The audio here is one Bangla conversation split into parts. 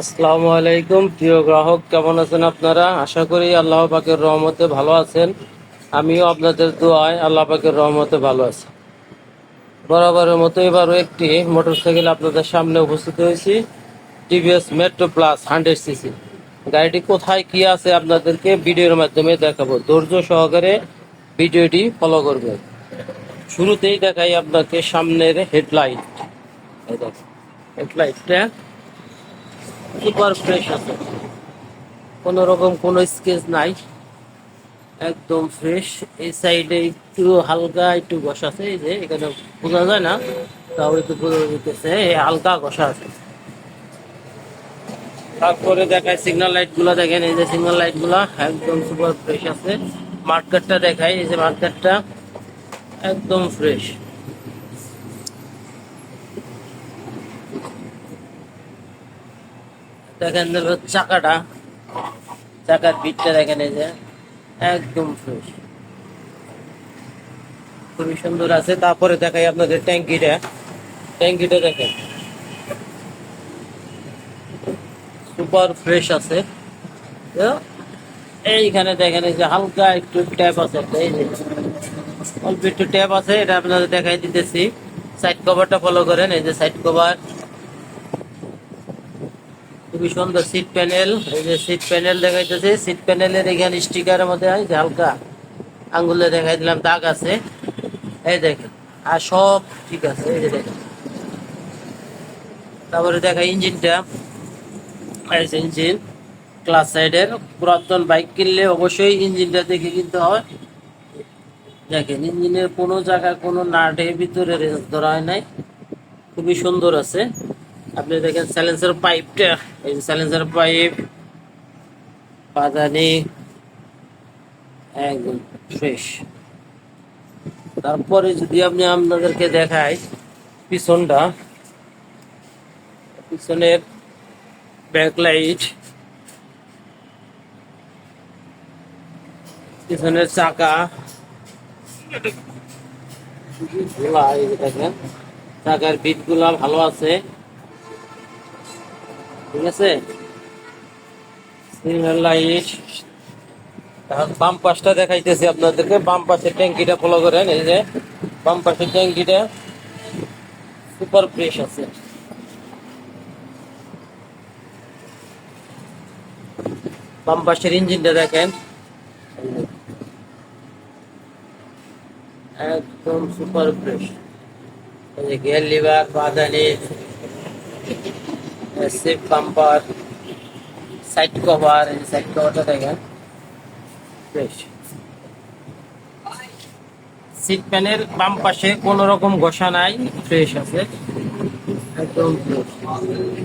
আসসালামু আলাইকুম। প্রিয় গ্রাহক, কেমন আছেন আপনারা? আশা করি আল্লাহ পাকের রহমতে ভালো আছেন। আমিও আপনাদের দোয়ায় আল্লাহ পাকের রহমতে ভালো আছি। বরাবরের মতো এবারও একটি মোটরসাইকেল আপনাদের সামনে উপস্থিত হয়েছি। TVS Metro Plus hundred CC. গাড়িটি কোথায়, কি আছে আপনাদেরকে ভিডিওর মাধ্যমে দেখাবো। ধৈর্য সহকারে ভিডিওটি ফলো করবেন শুরুতেই দেখাই আপনাকে সামনের হেডলাইট হেডলাইটটা সুপার ফ্রেশ আছে। কোনো রকম কোনো স্কেচ নাই। একদম ফ্রেশ এই সাইডে একটু হালকা একটু ঘষা আছে, এই যে এখানে বোঝা যায় না, তাও একটু বোঝা যেতেছে হালকা ঘষা আছে। তারপরে দেখায় সিগন্যাল লাইটগুলা, দেখেন এই যে সিগন্যাল লাইটগুলা, একদম সুপার ফ্রেশ আছে। মার্কেটটা দেখায়, এই যে মার্কেটটা একদম ফ্রেশ দেখেন চাকাটা, চাকার পিঠটা দেখেন এই যে, একদম ফ্রেশ খুবই সুন্দর আছে। তারপরে দেখাই আপনাদের ট্যাঙ্কিটা। ট্যাঙ্কিটা দেখেন। সুপার ফ্রেশ আছে। এইখানে দেখেন এই যে হালকা একটু ট্যাপ আছে এই যে। অল্প একটু ট্যাপ আছে, এটা আপনাদের দেখাই দিতেছি। সাইড কভারটা ফলো করেন, এই যে সাইড কভার খুবই সুন্দর সিট প্যানেল এই যে সিট প্যানেল দেখাইতেছে সিট প্যানেলের এখানে স্টিকারের মধ্যে যে হালকা আঙ্গুলে দেখাই দিলাম, দাগ আছে। এই দেখেন, আর সব ঠিক আছে, এই যে দেখেন। তারপরে দেখা ইঞ্জিনটা। এই যে ইঞ্জিন ক্লাস সাইডের পুরাতন বাইক কিনলে অবশ্যই ইঞ্জিনটা দেখে কিনতে হয়। দেখেন, ইঞ্জিনের কোনো জায়গায় কোনো নাটের ভিতরে রেঞ্জ ধরা হয় নাই। খুবই সুন্দর আছে। আপনি দেখেন স্যালেন্সার পাইপটা এই যে স্যালেন্সার পাইপ পাদানি, একদম ফ্রেশ তারপরে যদি আপনি আপনাদেরকে দেখাই, পিছনটা। পিছনের ব্যাকলাইট পিছনের চাকা। দেখেন, চাকার বিটগুলা ভালো আছে। ঠিক আছে? সিগন্যাল লাইট এখন বাম পাশটা দেখাইতেছি আপনাদেরকে। বাম পাশের ট্যাঙ্কিটা ফলো করেন, এই যে বাম পাশের ট্যাঙ্কিটা সুপার ফ্রেশ আছে। বাম পাশের ইঞ্জিনটা দেখেন। একদম সুপার ফ্রেশ গিয়ার লিভার, বাদানি। সেফ বাম্পার সাইড কভার এই সাইড কভারটা দেখেন। ফ্রেশ সিট প্যানেল বাম পাশে কোন রকম ঘষা নাই ফ্রেশ আছে। একদম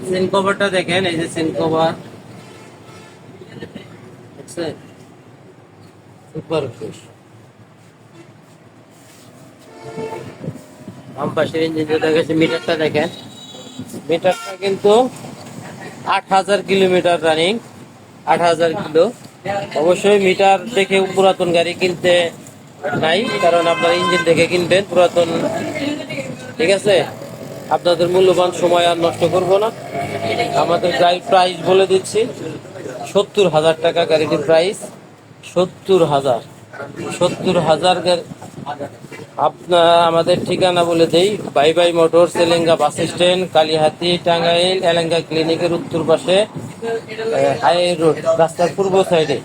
সিন কভারটা দেখেন, এই যে সিন কভার সুপার ফ্রেশ বাম পাশের ইঞ্জিনটা দেখেছে মিটারটা দেখেন। মিটারটা কিন্তু আট হাজার কিলোমিটার রানিং আট হাজার কিলো। অবশ্যই মিটার দেখে পুরাতন গাড়ি কিনতে নাই, কারণ আপনার ইঞ্জিন দেখে কিনবেন, পুরাতন। ঠিক আছে? আপনাদের মূল্যবান সময় আর নষ্ট করব না। আমাদের গাড়ির প্রাইস বলে দিচ্ছি, সত্তর হাজার টাকা গাড়িটির প্রাইস সত্তর হাজার সত্তর হাজার আপনার আমাদের ঠিকানা বলে দেই, bye bye motor, Elenga bus stand, Kalihati, Tangail, Elenga ক্লিনিকের উত্তর পাশে হাই রোড, রাস্তার পূর্ব সাইডে।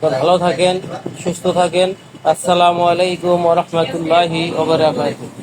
তো ভালো থাকেন, সুস্থ থাকেন। আসসালামু আলাইকুম রহমতুল্লাহি ওবরাকাতুহ